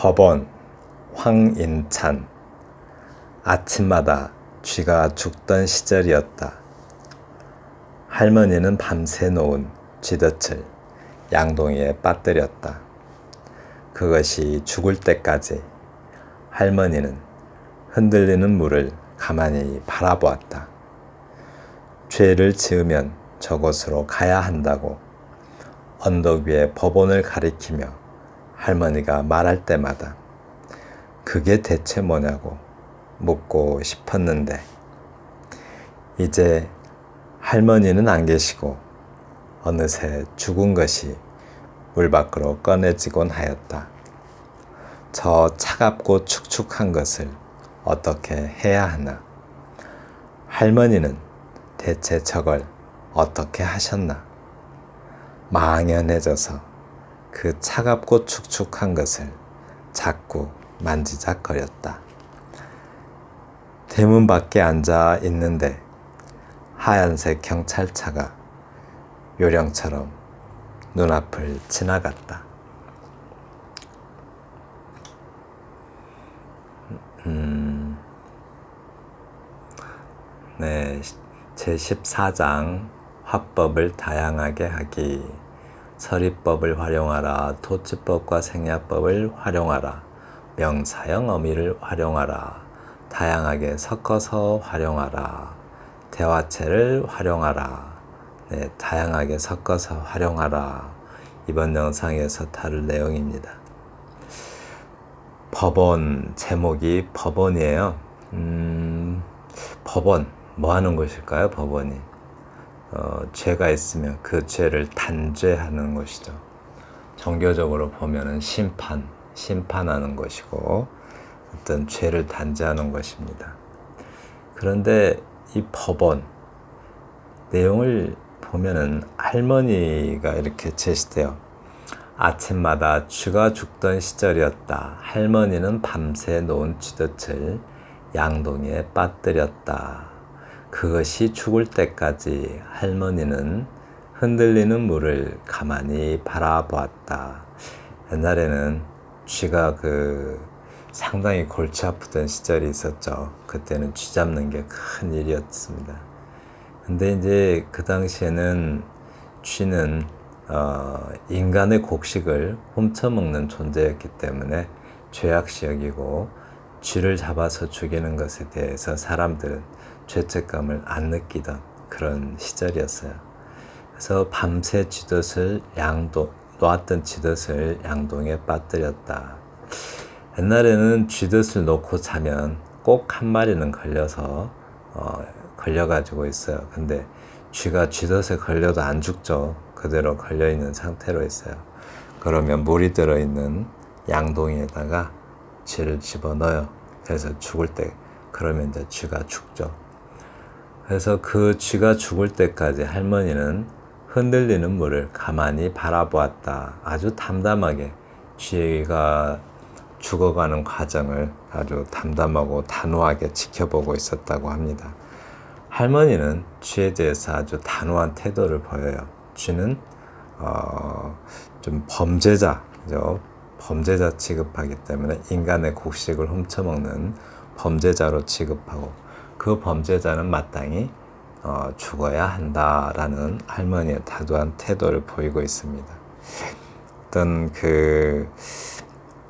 법원 황인찬 아침마다 쥐가 죽던 시절이었다. 할머니는 밤새 놓은 쥐덫을 양동이에 빠뜨렸다. 그것이 죽을 때까지 할머니는 흔들리는 물을 가만히 바라보았다. 죄를 지으면 저곳으로 가야 한다고 언덕 위에 법원을 가리키며 할머니가 말할 때마다 그게 대체 뭐냐고 묻고 싶었는데 이제 할머니는 안 계시고 어느새 죽은 것이 물 밖으로 꺼내지곤 하였다. 저 차갑고 축축한 것을 어떻게 해야 하나? 할머니는 대체 저걸 어떻게 하셨나? 망연해져서 그 차갑고 축축한 것을 자꾸 만지작거렸다. 대문 밖에 앉아 있는데 하얀색 경찰차가 요령처럼 눈앞을 지나갔다. 음, 네, 제14장 화법을 다양하게 하기 서리법을 활용하라 토치법과 생야법을 활용하라 명사형 어미를 활용하라 다양하게 섞어서 활용하라 대화체를 활용하라 네, 다양하게 섞어서 활용하라. 이번 영상에서 다룰 내용입니다. 법원 제목이 법원이에요. 음, 법원. 뭐 하는 것일까요 법원이 어, 죄가 있으면 그 죄를 단죄하는 것이죠. 종교적으로 보면은 심판, 심판하는 것이고 어떤 죄를 단죄하는 것입니다. 그런데 이 법원 내용을 보면은 할머니가 이렇게 제시돼요. 아침마다 쥐가 죽던 시절이었다. 할머니는 밤새 놓은 쥐덫을 양동이에 빠뜨렸다. 그것이 죽을 때까지 할머니는 흔들리는 물을 가만히 바라보았다. 옛날에는 쥐가 그 상당히 골치 아프던 시절이 있었죠. 그때는 쥐 잡는 게 큰 일이었습니다. 근데 이제 그 당시에는 쥐는 어, 인간의 곡식을 훔쳐먹는 존재였기 때문에 죄악시 여기고 쥐를 잡아서 죽이는 것에 대해서 사람들은 죄책감을 안 느끼던 그런 시절이었어요. 그래서 밤새 쥐덫을 양도 놓았던 쥐덫을 양동에 빠뜨렸다. 옛날에는 쥐덫을 놓고 자면 꼭 한 마리는 걸려서 어, 걸려가지고 있어요. 근데 쥐가 쥐덫에 걸려도 안 죽죠. 그대로 걸려 있는 상태로 있어요. 그러면 물이 들어 있는 양동이에다가 쥐를 집어 넣어요. 그래서 죽을 때 그러면 이제 쥐가 죽죠. 그래서 그 쥐가 죽을 때까지 할머니는 흔들리는 물을 가만히 바라보았다. 아주 담담하게 쥐가 죽어가는 과정을 아주 담담하고 단호하게 지켜보고 있었다고 합니다. 할머니는 쥐에 대해서 아주 단호한 태도를 보여요. 쥐는 어, 좀 범죄자 죠. 범죄자 취급하기 때문에 인간의 곡식을 훔쳐먹는 범죄자로 취급하고 그 범죄자는 마땅히 어, 죽어야 한다라는 할머니의 다도한 태도를 보이고 있습니다. 어떤 그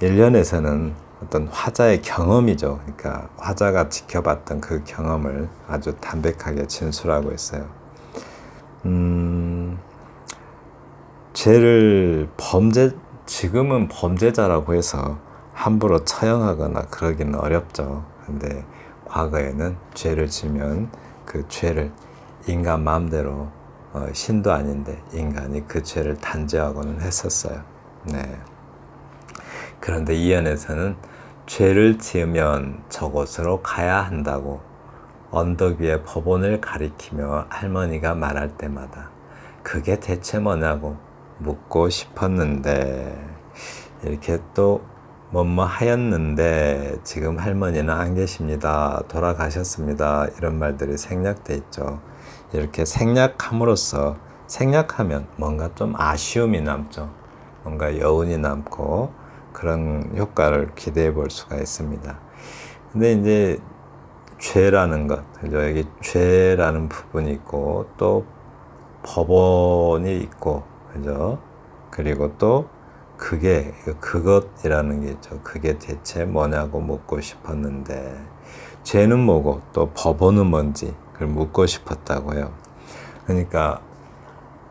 일련에서는 어떤 화자의 경험이죠. 그러니까 화자가 지켜봤던 그 경험을 아주 담백하게 진술하고 있어요. 음, 죄를 범죄 지금은 범죄자라고 해서 함부로 처형하거나 그러기는 어렵죠. 근데 과거에는 죄를 지면 그 죄를 인간 마음대로 어, 신도 아닌데 인간이 그 죄를 단죄하고는 했었어요. 네. 그런데 이연에서는 죄를 지으면 저곳으로 가야 한다고 언덕 위에 법원을 가리키며 할머니가 말할 때마다 그게 대체 뭐냐고 묻고 싶었는데 이렇게 또 뭐뭐 하였는데 지금 할머니는 안 계십니다. 돌아가셨습니다. 이런 말들이 생략돼 있죠. 이렇게 생략함으로써 생략하면 뭔가 좀 아쉬움이 남죠. 뭔가 여운이 남고 그런 효과를 기대해 볼 수가 있습니다. 근데 이제 죄라는 것, 그죠? 여기 죄라는 부분이 있고 또 법원이 있고, 그죠? 그리고 또 그게 그것이라는 게 있죠. 그게 대체 뭐냐고 묻고 싶었는데 죄는 뭐고 또 법원은 뭔지 그걸 묻고 싶었다고요. 그러니까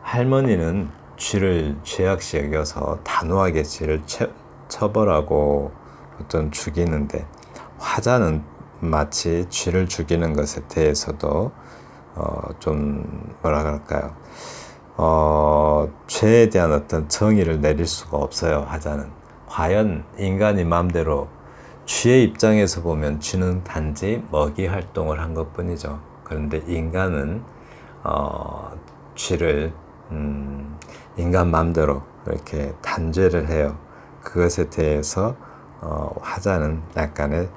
할머니는 쥐를 죄악시 여겨서 단호하게 쥐를 처, 처벌하고 어떤 죽이는데 화자는 마치 쥐를 죽이는 것에 대해서도 어, 좀 뭐라 그럴까요? 어, 죄에 대한 어떤 정의를 내릴 수가 없어요. 화자는 과연 인간이 마음대로 쥐의 입장에서 보면 쥐는 단지 먹이 활동을 한 것뿐이죠. 그런데 인간은 어, 쥐를 음, 인간 마음대로 이렇게 단죄를 해요. 그것에 대해서 어, 화자는 약간의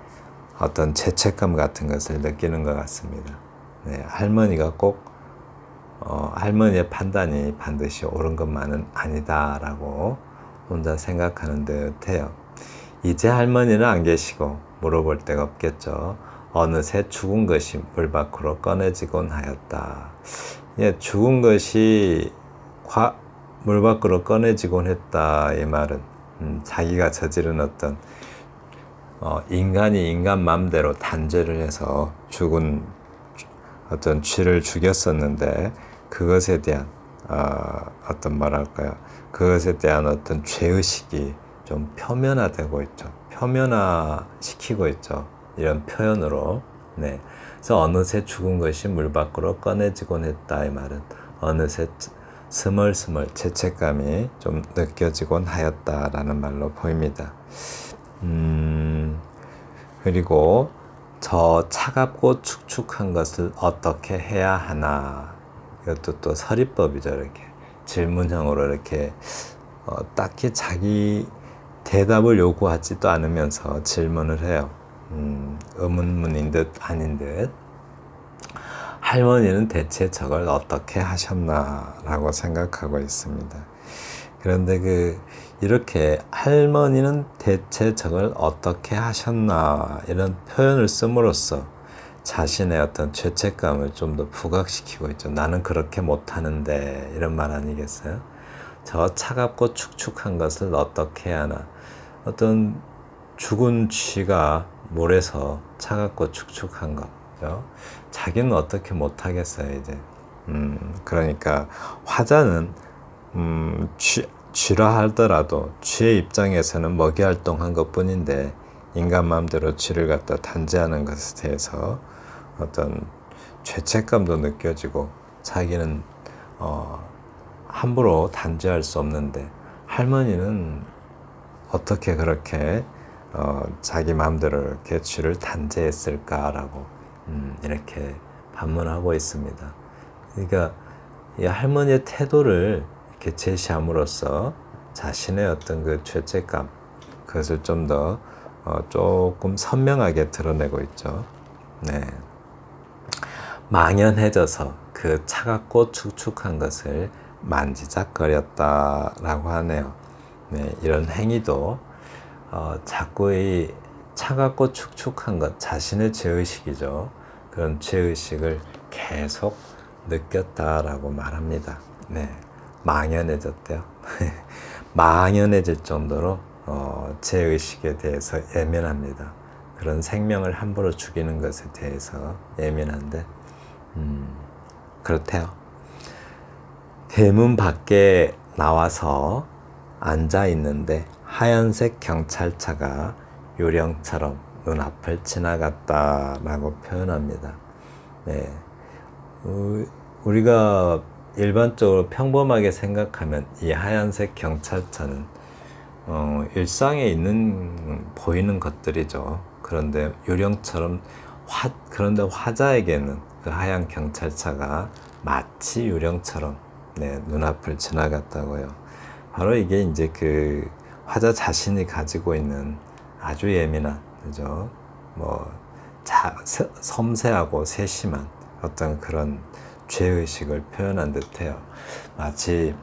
어떤 죄책감 같은 것을 느끼는 것 같습니다. 네, 할머니가 꼭 어, 할머니의 판단이 반드시 옳은 것만은 아니다라고 혼자 생각하는 듯해요. 이제 할머니는 안 계시고 물어볼 데가 없겠죠. 어느새 죽은 것이 물 밖으로 꺼내지곤 하였다. 예, 죽은 것이 과, 물 밖으로 꺼내지곤 했다. 이 말은 음, 자기가 저지른 어떤 어, 인간이 인간 마음대로 단죄를 해서 죽은 어떤 쥐를 죽였었는데 그것에 대한 어, 어떤 말할까요? 그것에 대한 어떤 죄의식이 좀 표면화되고 있죠. 표면화시키고 있죠. 이런 표현으로. 네. 그래서 어느새 죽은 것이 물 밖으로 꺼내지곤 했다. 이 말은 어느새 스멀스멀 죄책감이 좀 느껴지곤 하였다라는 말로 보입니다. 음, 그리고 저 차갑고 축축한 것을 어떻게 해야 하나. 이것도 또 서리법이죠. 이렇게 질문형으로 이렇게 어, 딱히 자기 대답을 요구하지도 않으면서 질문을 해요. 음, 의문문인 듯 아닌 듯. 할머니는 대체 저걸 어떻게 하셨나라고 생각하고 있습니다. 그런데 그 이렇게 할머니는 대체 저걸 어떻게 하셨나 이런 표현을 씀으로써 자신의 어떤 죄책감을 좀 더 부각시키고 있죠. 나는 그렇게 못하는데 이런 말 아니겠어요? 저 차갑고 축축한 것을 어떻게 하나 어떤 죽은 쥐가 물에서 차갑고 축축한 것 그죠? 자기는 어떻게 못하겠어요 이제 음, 그러니까 화자는 음, 쥐, 쥐라 하더라도 쥐의 입장에서는 먹이 활동한 것 뿐인데 인간 마음대로 쥐를 갖다 단죄하는 것에 대해서 어떤 죄책감도 느껴지고 자기는 어, 함부로 단죄할 수 없는데 할머니는 어떻게 그렇게 어, 자기 마음대로 이렇게 쥐를 단죄했을까라고 음, 이렇게 반문하고 있습니다. 그러니까 이 할머니의 태도를 이렇게 제시함으로써 자신의 어떤 그 죄책감 그것을 좀더 어, 조금 선명하게 드러내고 있죠. 네. 망연해져서 그 차갑고 축축한 것을 만지작거렸다라고 하네요. 네, 이런 행위도 어, 자꾸 이 차갑고 축축한 것 자신의 죄의식이죠. 그런 죄의식을 계속 느꼈다라고 말합니다. 네, 망연해졌대요. 망연해질 정도로 어, 죄의식에 대해서 예민합니다. 그런 생명을 함부로 죽이는 것에 대해서 예민한데 음, 그렇대요. 대문 밖에 나와서 앉아 있는데 하얀색 경찰차가 요령처럼 눈앞을 지나갔다라고 표현합니다. 네. 우리가 일반적으로 평범하게 생각하면 이 하얀색 경찰차는 어, 일상에 있는 보이는 것들이죠. 그런데 요령처럼 화 그런데 화자에게는 그 하얀 경찰차가 마치 유령처럼 네, 눈앞을 지나갔다고요. 바로 이게 이제 그 화자 자신이 가지고 있는 아주 예민한 그죠? 뭐 자, 섬세하고 세심한 어떤 그런 죄의식을 표현한 듯해요. 마치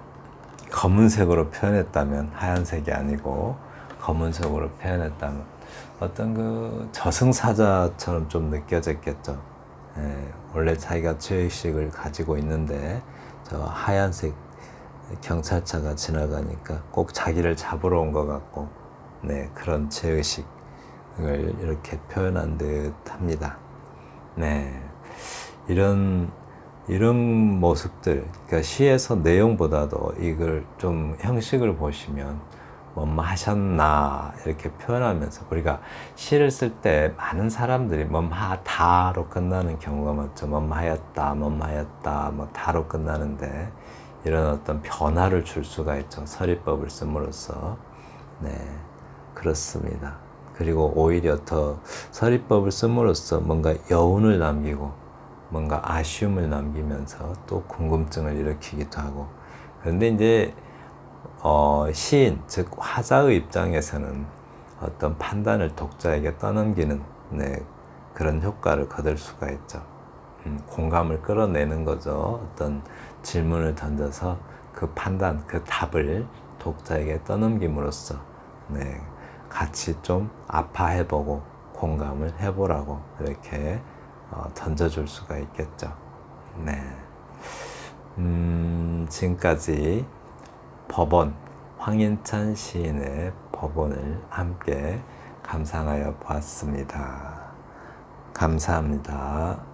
검은색으로 표현했다면 하얀색이 아니고 검은색으로 표현했다면 어떤 그 저승사자처럼 좀 느껴졌겠죠. 예, 원래 자기가 죄의식을 가지고 있는데 저 하얀색 경찰차가 지나가니까 꼭 자기를 잡으러 온 것 같고 네 그런 죄의식을 이렇게 표현한 듯합니다. 네 이런 이런 모습들 그러니까 시에서 내용보다도 이걸 좀 형식을 보시면 뭐뭐 하셨나 이렇게 표현하면서 우리가 시를 쓸 때 많은 사람들이 뭐뭐 하다로 끝나는 경우가 많죠. 뭐뭐 하였다, 뭐뭐 하였다, 뭐 다로 끝나는데 이런 어떤 변화를 줄 수가 있죠. 서리법을 씀으로써 네 그렇습니다. 그리고 오히려 더 서리법을 씀으로써 뭔가 여운을 남기고 뭔가 아쉬움을 남기면서 또 궁금증을 일으키기도 하고 그런데 이제 어, 시인 즉 화자의 입장에서는 어떤 판단을 독자에게 떠넘기는 네, 그런 효과를 거둘 수가 있죠. 음, 공감을 끌어내는 거죠. 어떤 질문을 던져서 그 판단, 그 답을 독자에게 떠넘김으로써 네, 같이 좀 아파해보고 공감을 해보라고 이렇게 어, 던져줄 수가 있겠죠. 네. 음, 지금까지 법원, 황인찬 시인의 법원을 함께 감상하여 보았습니다. 감사합니다.